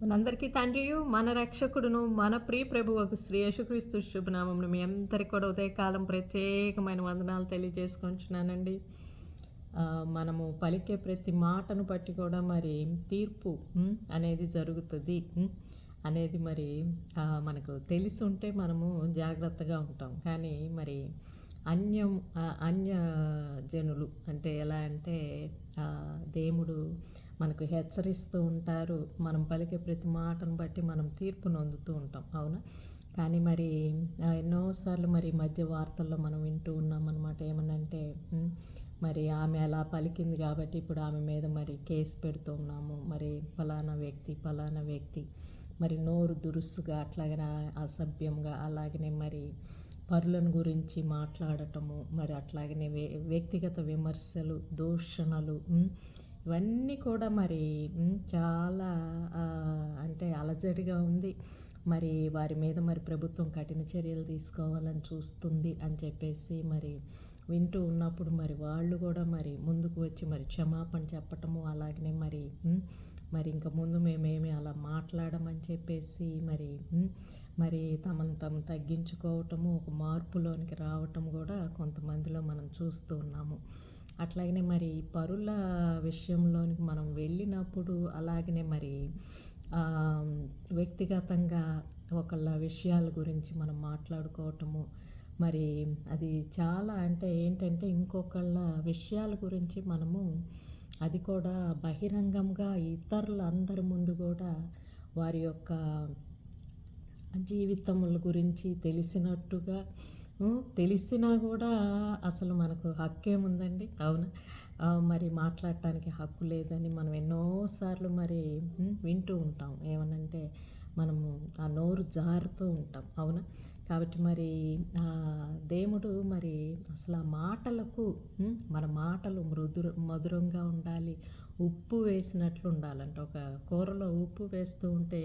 మనందరికీ తండ్రియు మన రక్షకుడును మన ప్రియ ప్రభువుకు శ్రీ యేసుక్రీస్తు శుభనామంను మీ అందరికీ కూడా ఉదయకాలం ప్రత్యేకమైన వందనాలు తెలియజేసుకుంటున్నానండి. మనము పలికే ప్రతి మాటను బట్టి కూడా మరి తీర్పు అనేది జరుగుతుంది అనేది మరి మనకు తెలిసి ఉంటే మనము జాగ్రత్తగా ఉంటాం. కానీ మరి అన్యం అన్య జనులు అంటే ఎలా అంటే దేవుడు మనకు హెచ్చరిస్తూ ఉంటారు. మనం పలికే ప్రతి మాటను బట్టి మనం తీర్పు నొందుతూ ఉంటాం. అవునా? కానీ మరి ఎన్నోసార్లు మరి మధ్య వార్తల్లో మనం వింటూ ఉన్నాం అనమాట ఏమనంటే మరి ఆమె అలా పలికింది కాబట్టి ఇప్పుడు ఆమె మీద మరి కేసు పెడుతున్నాము మరి ఫలానా వ్యక్తి ఫలానా వ్యక్తి మరి నోరు దురుసుగా అట్లాగే అసభ్యంగా అలాగనే మరి పరులను గురించి మాట్లాడటము మరి అట్లాగనే వ్యక్తిగత విమర్శలు దూషణలు ఇవన్నీ కూడా మరి చాలా అంటే అలజడిగా ఉంది. మరి వారి మీద మరి ప్రభుత్వం కఠిన చర్యలు తీసుకోవాలని చూస్తుంది అని చెప్పేసి మరి వింటూ ఉన్నప్పుడు మరి వాళ్ళు కూడా మరి ముందుకు వచ్చి మరి క్షమాపణ చెప్పటము అలాగనే మరి మరి ఇంకా ముందు మేమేమి అలా మాట్లాడమని చెప్పేసి మరి మరి తమను తమ తగ్గించుకోవటము ఒక మార్పులోనికి రావటం కూడా కొంతమందిలో మనం చూస్తూ ఉన్నాము. అట్లాగనే మరి పరుల విషయంలోనికి మనం వెళ్ళినప్పుడు అలాగనే మరి వ్యక్తిగతంగా ఒకళ్ళ విషయాల గురించి మనం మాట్లాడుకోవటము మరి అది చాలా అంటే ఏంటంటే ఇంకొకళ్ళ విషయాల గురించి మనము అది కూడా బహిరంగంగా ఇతరులందరి ముందు కూడా వారి యొక్క జీవితముల గురించి తెలిసినట్టుగా తెలిసినా కూడా అసలు మనకు హక్కేముందండి అవునా? మరి మాట్లాడటానికి హక్కు లేదని మనం ఎన్నోసార్లు మరి వింటూ ఉంటాం. ఏమనంటే మనము ఆ నోరు జారుతూ ఉంటాం. అవునా? కాబట్టి మరి దేవుడు మరి అసలు ఆ మాటలకు మన మాటలు మృదు మధురంగా ఉండాలి. ఉప్పు వేసినట్లు ఉండాలంట. ఒక కూరలో ఉప్పు వేస్తూ ఉంటే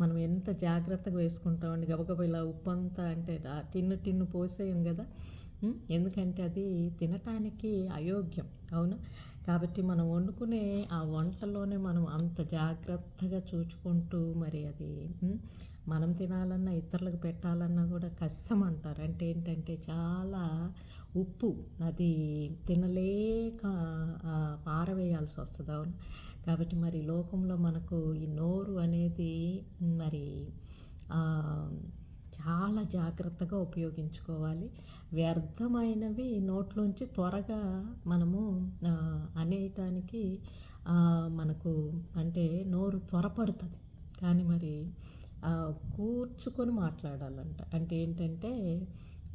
మనం ఎంత జాగ్రత్తగా వేసుకుంటామండి. గబగబా ఇలా ఉప్పు అంతా అంటే టిన్ను టిన్ను పోసేయం కదా. ఎందుకంటే అది తినటానికి అయోగ్యం. అవును? కాబట్టి మనం వండుకునే ఆ వంటలోనే మనం అంత జాగ్రత్తగా చూచుకుంటూ మరి అది మనం తినాలన్నా ఇతరులకు పెట్టాలన్నా కూడా కష్టం అంటారు అంటే ఏంటంటే చాలా ఉప్పు అది తినలేక పారవేయాల్సి వస్తుంది. అవును? కాబట్టి మరి లోకంలో మనకు ఈ నోరు అనేది మరి చాలా జాగ్రత్తగా ఉపయోగించుకోవాలి. వ్యర్థమైనవి నోట్లోంచి త్వరగా మనము అనేయటానికి మనకు అంటే నోరు త్వరపడుతుంది. కానీ మరి కూర్చుకొని మాట్లాడాలంట. అంటే ఏంటంటే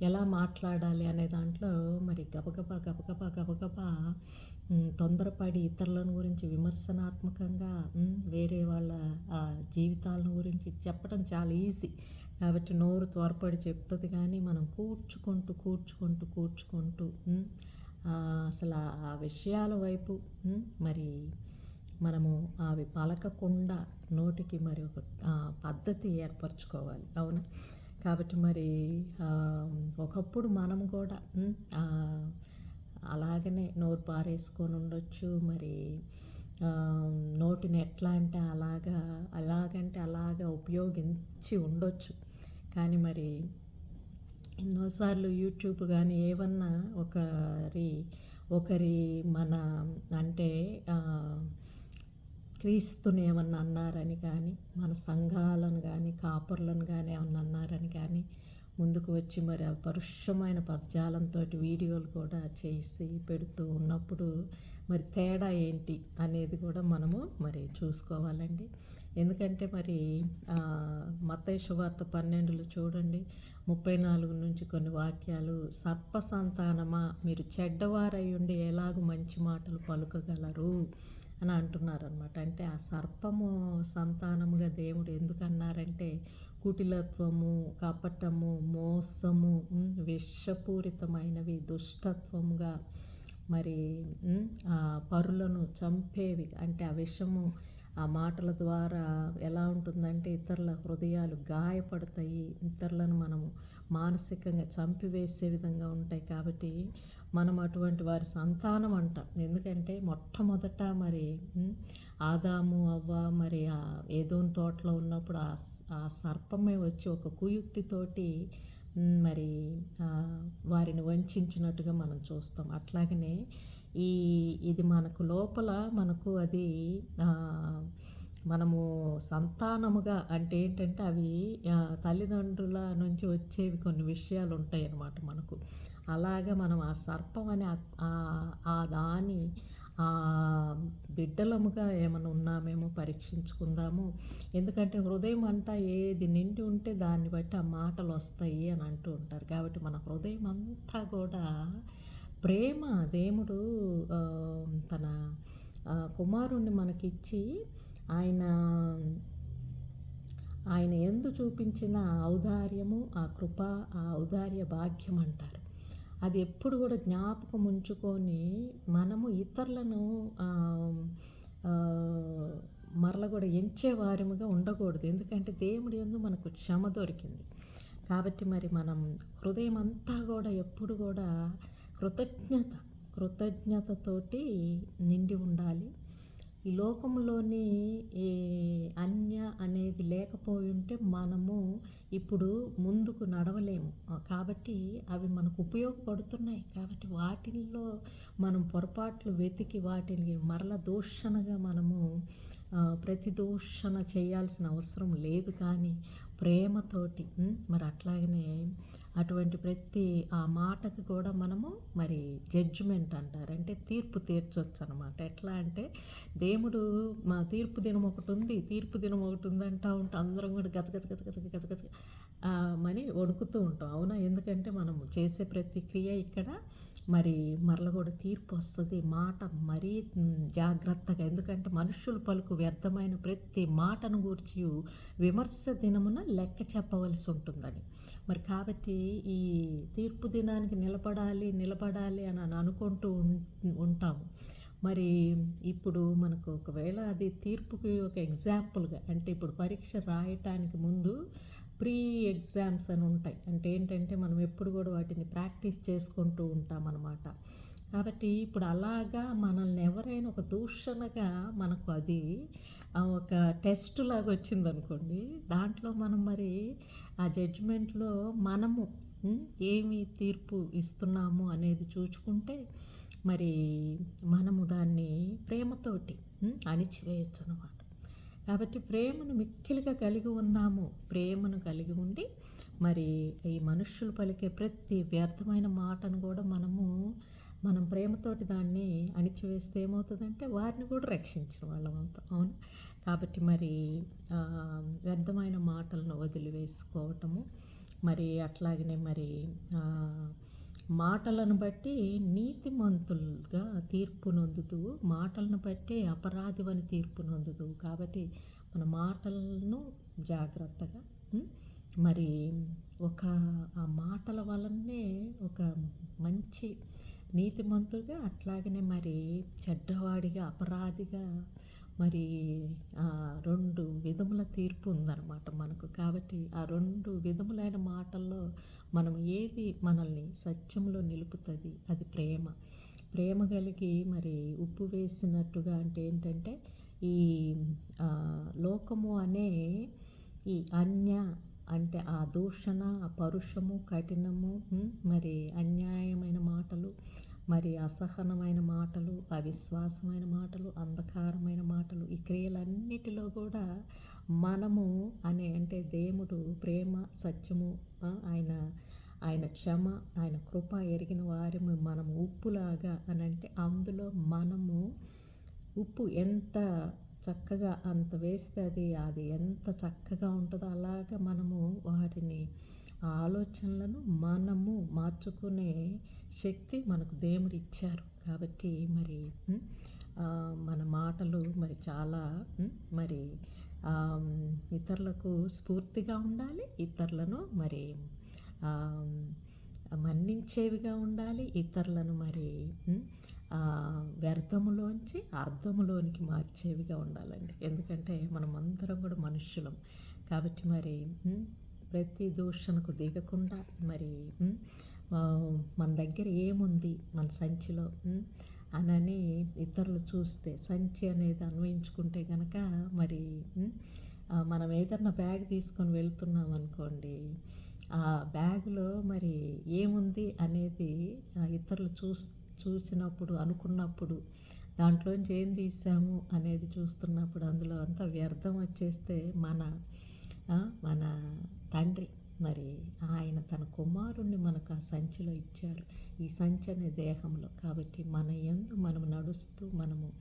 ఎలా మాట్లాడాలి అనే దాంట్లో మరి గబగబా గబగబా గబగబా తొందరపడి ఇతరులను గురించి విమర్శనాత్మకంగా వేరే వాళ్ళ జీవితాలను గురించి చెప్పడం చాలా ఈజీ. కాబట్టి నోరు త్వరపడి చెప్తుంది కానీ మనం కూర్చుకుంటూ కూర్చుకుంటూ కూర్చుకుంటూ అసలు ఆ- విషయాల వైపు మరి మనము అవి పలకకుండా నోటికి మరి ఒక పద్ధతి ఏర్పరచుకోవాలి. అవునా? కాబట్టి మరి ఒకప్పుడు మనం కూడా అలాగనే నోరు పారేసుకొని ఉండొచ్చు. మరి నోటిని ఎట్లా అంటే అలాగా అలాగంటే అలాగా ఉపయోగించి ఉండొచ్చు. కానీ మరి ఎన్నోసార్లు యూట్యూబ్ కానీ ఏమన్నా ఒకరి ఒకరి మన అంటే క్రీస్తుని ఏమన్నా అన్నారని కానీ మన సంఘాలను కానీ కాపర్లను కానీ ఏమన్నా అన్నారని కానీ ముందుకు వచ్చి మరి పరుషమైన పదజాలంతో వీడియోలు కూడా చేసి పెడుతూ ఉన్నప్పుడు మరి తేడా ఏంటి అనేది కూడా మనము మరి చూసుకోవాలండి. ఎందుకంటే మరి మత్తయి శువార్త పన్నెండులో చూడండి. ముప్పై నాలుగు నుంచి కొన్ని వాక్యాలు సర్ప సంతానమా మీరు చెడ్డవారై ఉండి ఎలాగూ మంచి మాటలు పలుకగలరు? అని అంటున్నారనమాట అంటే ఆ సర్పము సంతానముగా దేవుడు ఎందుకన్నారంటే కుటిలత్వము కపటము మోసము విషపూరితమైనవి దుష్టత్వముగా మరి ఆ పరులను చంపేవి. అంటే ఆ విషము ఆ మాటల ద్వారా ఎలా ఉంటుందంటే ఇతరుల హృదయాలు గాయపడతాయి. ఇతరులను మనము మానసికంగా చంపివేసే విధంగా ఉంటాయి కాబట్టి మనం అటువంటి వారి సంతానం అంటాం. ఎందుకంటే మొట్టమొదట మరి ఆదాము అవ్వ మరి ఆ ఏదోన్ తోటలో ఉన్నప్పుడు ఆ ఆ సర్పమే వచ్చి ఒక కుయుక్తితోటి మరి వారిని వంచినట్టుగా మనం చూస్తాం. అట్లాగనే ఈ ఇది మనకు లోపల మనకు అది మనము సంతానముగా అంటే ఏంటంటే అవి తల్లిదండ్రుల నుంచి వచ్చేవి కొన్ని విషయాలు ఉంటాయి అన్నమాట మనకు. అలాగా మనం ఆ సర్పం అనే ఆ- దాని బిడ్డలముగా ఏమైనా ఉన్నామేమో పరీక్షించుకుందాము. ఎందుకంటే హృదయం అంతా ఏది నిండి ఉంటే దాన్ని బట్టి ఆ మాటలు వస్తాయి అని అంటూ ఉంటారు. కాబట్టి మన హృదయం అంతా కూడా ప్రేమ దేవుడు తన కుమారుణ్ణి మనకిచ్చి ఆయన ఆయన ఎందు చూపించిన ఔదార్యము ఆ కృప ఆ ఔదార్య భాగ్యం అంటారు అది ఎప్పుడు కూడా జ్ఞాపకం ఉంచుకొని మనము ఇతరులను మరల కూడా ఎంచేవారముగా ఉండకూడదు. ఎందుకంటే దేవుడి యందు మనకు క్షమ దొరికింది. కాబట్టి మరి మనం హృదయం అంతా కూడా ఎప్పుడు కూడా కృతజ్ఞత కృతజ్ఞతతోటి నిండి ఉండాలి. లోకంలోని ఈ అన్య అనేది లేకపోయి ఉంటే మనము ఇప్పుడు ముందుకు నడవలేము. కాబట్టి అవి మనకు ఉపయోగపడుతున్నాయి. కాబట్టి వాటిల్లో మనం పొరపాట్లు వెతికి వాటిని మరల దూషణగా మనము ప్రతిదూషణ ప్రతి దూషణ చేయాల్సిన అవసరం లేదు కానీ ప్రేమతోటి మరి అట్లాగనే అటువంటి ప్రతి ఆ మాటకు కూడా మనము మరి జడ్జిమెంట్ అంటారు. అంటే తీర్పు తీర్చొచ్చు అనమాట ఎట్లా అంటే దేవుడు మా తీర్పు దినం ఒకటి ఉంది తీర్పు దినం ఒకటి ఉంది అంటూ ఉంటే అందరం కూడా గజ గజ గజ మని వణుకుతూ ఉంటాం. అవునా? ఎందుకంటే మనం చేసే ప్రతి క్రియ ఇక్కడ మరి మరల కూడా తీర్పు వస్తుంది. మాట మరీ జాగ్రత్తగా. ఎందుకంటే మనుషులు పలుకు వ్యర్థమైన ప్రతి మాటను గూర్చి విమర్శ దినమున లెక్క చెప్పవలసి ఉంటుందని. మరి కాబట్టి ఈ తీర్పు దినానికి నిలబడాలి నిలబడాలి అని అని అనుకుంటూ ఉం- ఉంటాము. మరి ఇప్పుడు మనకు ఒకవేళ అది తీర్పుకి ఒక ఎగ్జాంపుల్గా అంటే ఇప్పుడు పరీక్ష రాయటానికి ముందు ప్రీ ఎగ్జామ్స్ అని ఉంటాయి. అంటే ఏంటంటే మనం ఎప్పుడు కూడా వాటిని ప్రాక్టీస్ చేసుకుంటూ ఉంటాం అన్నమాట. కాబట్టి ఇప్పుడు అలాగా మనల్ని ఎవరైనా ఒక దూషణగా మనకు అది ఒక టెస్ట్ లాగా వచ్చింది అనుకోండి దాంట్లో మనం మరి ఆ జడ్జిమెంట్లో మనము ఏమి తీర్పు ఇస్తున్నాము అనేది చూచుకుంటే మరి మనము దాన్ని ప్రేమతోటి అణిచివేయచ్చు అనమాట కాబట్టి ప్రేమను మిక్కిలిగా కలిగి ఉన్నాము. ప్రేమను కలిగి ఉండి మరి ఈ మనుష్యులు పలికే ప్రతి వ్యర్థమైన మాటను కూడా మనము మనం ప్రేమతోటి దాన్ని అణిచివేస్తే ఏమవుతుందంటే వారిని కూడా రక్షించిన వాళ్ళం అవుతాం అవును. కాబట్టి మరి వ్యర్థమైన మాటలను వదిలివేసుకోవటము మరి అట్లాగనే మరి మాటలను బట్టి నీతిమంతులుగా తీర్పు నొందుతూ మాటలను బట్టే అపరాధివని తీర్పు నొందుతూ. కాబట్టి మన మాటలను జాగ్రత్తగా మరి ఒక ఆ మాటల వలనే ఒక మంచి నీతిమంతుడిగా అట్లాగనే మరి చెడ్డవాడిగా అపరాధిగా మరి రెండు విధముల తీర్పు ఉందన్నమాట మనకు. కాబట్టి ఆ రెండు విధములైన మాటల్లో మనం ఏది మనల్ని సత్యంలో నిలుపుతుంది? అది ప్రేమ. ప్రేమ కలిగి మరి ఉప్పు వేసినట్టుగా అంటే ఏంటంటే ఈ లోకము అనే ఈ అన్య అంటే ఆ దూషణ ఆ పరుషము కఠినము మరి అన్యాయమైన మాటలు మరి అసహనమైన మాటలు అవిశ్వాసమైన మాటలు అంధకారమైన మాటలు ఈ క్రియలన్నిటిలో కూడా మనము అనే అంటే దేవుడు ప్రేమ సత్యము ఆయన ఆయన క్షమ ఆయన కృప ఎరిగిన వారి మనం ఉప్పులాగా అని అంటే అందులో మనము ఉప్పు ఎంత చక్కగా అంత వేస్తే అది అది ఎంత చక్కగా ఉంటుందో అలాగా మనము వాటిని ఆలోచనలను మనము మార్చుకునే శక్తి మనకు దేవుడు ఇచ్చారు. కాబట్టి మరి మన మాటలు మరి చాలా మరి ఇతరులకు స్ఫూర్తిగా ఉండాలి ఇతరులను మరి మన్నించేవిగా ఉండాలి ఇతరులను మరి వ్యర్థములోంచి అర్థములోనికి మార్చేవిగా ఉండాలండి. ఎందుకంటే మనం అందరం కూడా మనుష్యులం కాబట్టి మరి ప్రతి దూషణకు దిగకుండా మరి మన దగ్గర ఏముంది మన సంచిలో? అనని ఇతరులు చూస్తే సంచి అనేది అన్వయించుకుంటే కనుక మరి మనం ఏదన్నా బ్యాగ్ తీసుకొని వెళ్తున్నాం అనుకోండి ఆ బ్యాగ్‌లో మరి ఏముంది అనేది ఇతరులు చూస్తే చూసినప్పుడు, అనుకున్నప్పుడు దాంట్లోంచి ఏం తీసాము అనేది చూస్తున్నప్పుడు అందులో అంతా వ్యర్థం వచ్చేస్తే మన మన తండ్రి మరి ఆయన తన కుమారుణ్ణి మనకు ఆ సంచిలో ఇచ్చారు. ఈ సంచి అనే దేహంలో. కాబట్టి మన ఎందు మనం నడుస్తూ మనము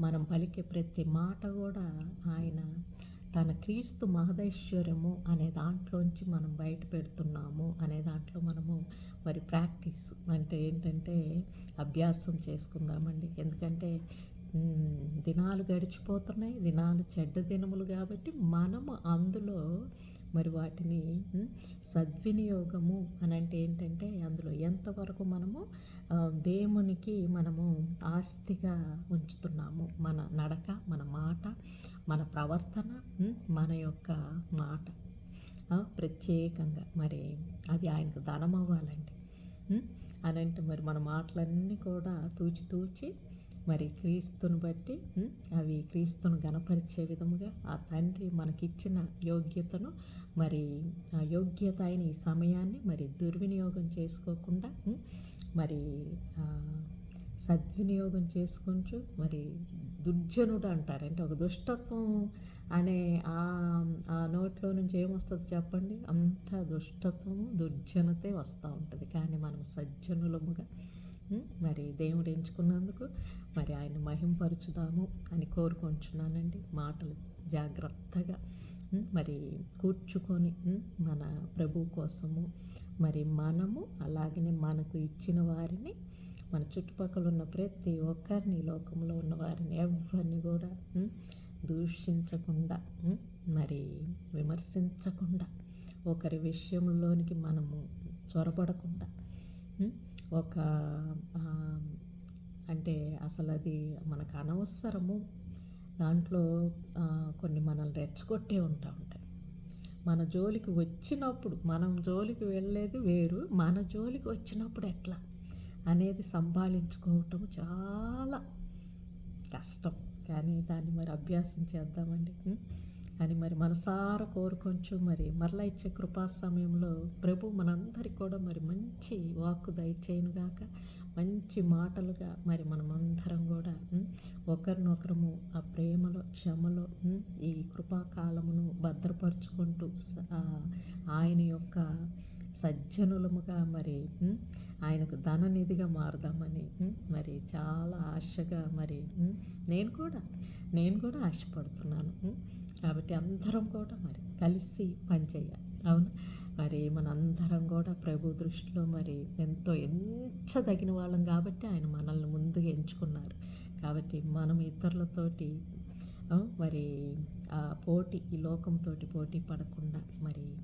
మనం పలికే ప్రతి మాట కూడా ఆయన తన క్రీస్తు మహదైశ్వర్యము అనే దాంట్లోంచి మనం బయట పెడుతున్నాము అనే దాంట్లో మనము మరి ప్రాక్టీస్ అంటే ఏంటంటే అభ్యాసం చేసుకుందామండి. ఎందుకంటే దినాలు గడిచిపోతున్నాయి. దినాలు చెడ్డ దినములు కాబట్టి మనము అందులో మరి వాటిని సద్వినియోగము అని అంటే ఏంటంటే అందులో ఎంతవరకు మనము దేవునికి మనము ఆస్తిగా ఉంచుతున్నాము. మన నడక, మన మాట, మన ప్రవర్తన మన యొక్క మాట. ప్రత్యేకంగా మరి అది ఆయనకు ధనమవ్వాలండి. అని అనంటే మరి మన మాటలన్నీ కూడా తూచి తూచి మరి క్రీస్తుని బట్టి అవి క్రీస్తును గణపరిచే విధముగా ఆ తండ్రి మనకిచ్చిన యోగ్యతను మరి ఆ యోగ్యత అయిన ఈ సమయాన్ని మరి దుర్వినియోగం చేసుకోకుండా మరి సద్వినియోగం చేసుకుంటూ మరి దుర్జనుడు అంటారు. అంటే ఒక దుష్టత్వం అనే ఆ నోట్లో నుంచి ఏమొస్తుంది చెప్పండి? అంత దుష్టత్వము, దుర్జనతే వస్తూ ఉంటుంది కానీ మనం సజ్జనులముగా మరి దేవుడు ఎంచుకున్నందుకు మరి ఆయన మహింపరుచుదాము అని కోరుకొంచున్నానండి. మాటలు జాగ్రత్తగా మరి కూర్చుకొని మన ప్రభు కోసము మరి మనము అలాగనే మనకు ఇచ్చిన వారిని మన చుట్టుపక్కల ఉన్న ప్రతి ఒక్కరిని లోకంలో ఉన్న వారిని ఎవ్వరిని కూడా దూషించకుండా మరి విమర్శించకుండా ఒకరి విషయంలోనికి మనము చొరబడకుండా ఒక అంటే అంటే అసలది మనకు అనవసరము. దాంట్లో కొన్ని మనల్ని రెచ్చగొట్టే ఉంటా ఉంటాయి. మన జోలికి వచ్చినప్పుడు మనం జోలికి వెళ్ళేది వేరు. మన జోలికి వచ్చినప్పుడు ఎట్లా అనేది సంభాళించుకోవటం చాలా కష్టం. కానీ దాన్ని మరి అభ్యాసం చేద్దామండి. అని మరి మనసార కోరుకొంచు మరి మరలా ఇచ్చే కృపా సమయంలో ప్రభు మనందరికి కూడా మరి మంచి వాక్కు దయచేయునుగాక. మంచి మాటలుగా మరి మనమందరం కూడా ఒకరినొకరము ఆ ప్రేమలో, క్షమలో ఈ కృపాకాలమును భద్రపరుచుకుంటూ ఆయన యొక్క సజ్జనులముగా మరి ఆయనకు ధననిధిగా మారదామని మరి చాలా ఆశగా మరి నేను కూడా, నేను కూడా ఆశపడుతున్నాను. కాబట్టి అందరం కూడా మరి కలిసి పనిచేయాలి. అవును మరి మనందరం కూడా ప్రభు దృష్టిలో మరి ఎంతో ఎంచదగిన వాళ్ళం కాబట్టి ఆయన మనల్ని ముందుగా ఎంచుకున్నారు. కాబట్టి మనం ఇతరులతోటి మరి పోటీ ఈ లోకంతోటి పోటీ పడకుండా మరి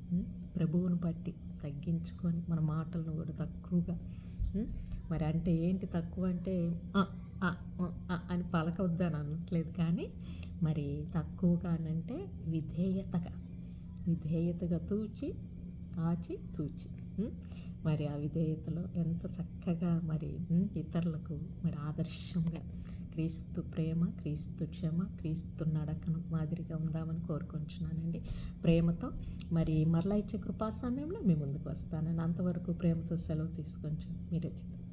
ప్రభువును బట్టి తగ్గించుకొని మన మాటలను కూడా తక్కువగా మరి అంటే ఏంటి తక్కువ అంటే అని పలకవద్దని అనట్లేదు కానీ మరి తక్కువగానంటే విధేయతగా, విధేయతగా తూచి, ఆచి, తూచి మరి ఆ విధేయతలో ఎంత చక్కగా మరి ఇతరులకు మరి ఆదర్శంగా క్రీస్తు ప్రేమ, క్రీస్తు క్షమ, క్రీస్తు నడకను మాదిరిగా ఉందామని కోరుకుంటున్నానండి ప్రేమతో మరి మరలా ఇచ్చే కృపా సమయంలో మీ ముందుకు వస్తానని అంతవరకు ప్రేమతో సెలవు తీసుకొంచు మీరు చిత్తం.